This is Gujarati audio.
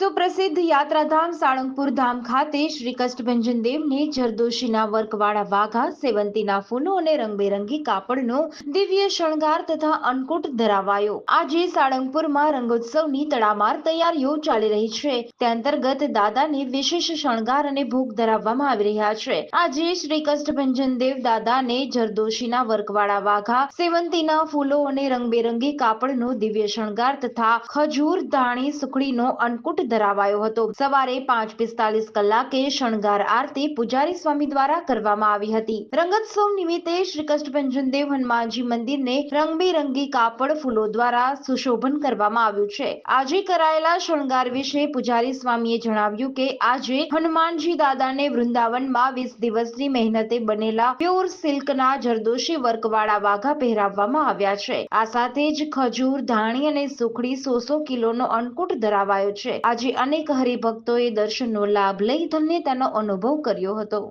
સુપ્રસિદ્ધ યાત્રાધામ સાળંગપુર ધામ ખાતે શ્રી કષ્ટભંજન દેવને જરદોશીના વર્કવાળા વાઘા, સેવંતીના ફૂલો અને રંગબેરંગી કાપડનો દિવ્ય શણગાર તથા અન્નકૂટ ધરાવાયો. આજે સાળંગપુરમાં રંગોત્સવની તડામાર તૈયારીઓ ચાલી રહી છે. તે અંતર્ગત દાદાને વિશેષ શણગાર અને ભોગ ધરાવવામાં આવી રહ્યા છે. આજે શ્રી કષ્ટભંજન દેવ દાદાને જરદોશીના વર્કવાળા વાઘા, સેવંતીના ફૂલો અને રંગબેરંગી કાપડનો દિવ્ય શણગાર તથા ખજૂર, ધાણી, સુખડીનો અન્નકૂટ ધરાવાયો હતો. સવારે પાંચ પિસ્તાલીસ કલાકે શણગાર આરતી પૂજારી સ્વામી દ્વારા કરવામાં આવી હતી. રંગોત્સવ નિમિત્તે શ્રી કષ્ટભંજન દેવ હનુમાનજી મંદિરને રંગબેરંગી કાપડ ફૂલો દ્વારા સુશોભન કરવામાં આવ્યું છે. આજે કરાયેલા શણગાર વિશે પૂજારી સ્વામીએ જણાવ્યું કે આજે હનુમાનજી દાદાને વૃંદાવનમાં વીસ દિવસની મહેનતે બનેલા પ્યોર સિલ્કના જરદોશી વર્કવાળા વાઘા પહેરાવવામાં આવ્યા છે. આ સાથે જ ખજૂર, ધાણી અને સુખડી સો સો કિલોનો અન્નકૂટ ધરાવાયો છે. આજે અનેક હરિભક્તોએ દર્શનનો લાભ લઈ ધન્યતાનો અનુભવ કર્યો હતો.